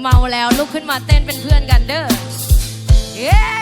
เมาแล้วลุกขึ้นมาเต้นเป็นเพื่อนกันเด้อ เย้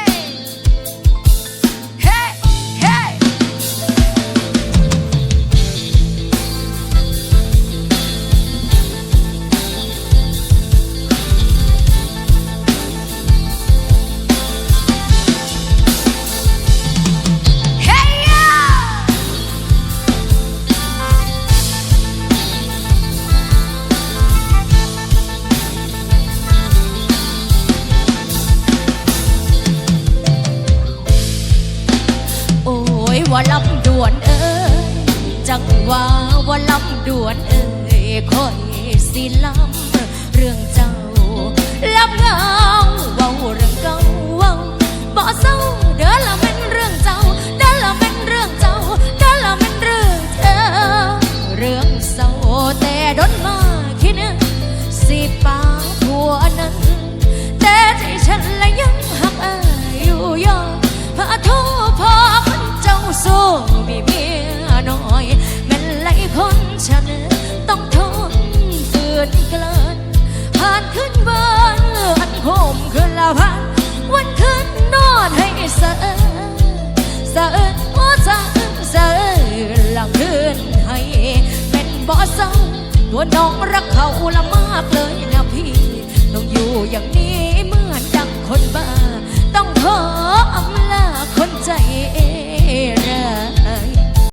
ว่ลำด่วนเอ้ยจังว่าว่าลำด่วนเอ้ยคอยสิลำเรื่องเจ้าลำเงาเว้าเรื่องเก่าเว้าบ่เศร้าเด้อละแม่นเรื่องเจ้าเด้อละแม่นเรื่องเจ้าเด้อละแม่นเรื่องเธอเรื่องเศร้าแต่ดนมาคิดนึงสิปา ขึ้นละพันวันคืนนอนให้เสะเสะโอ้เสะเสะหลังคืนให้เป็นบ่อเศร้าตัวน้องรักเขาละมากเลย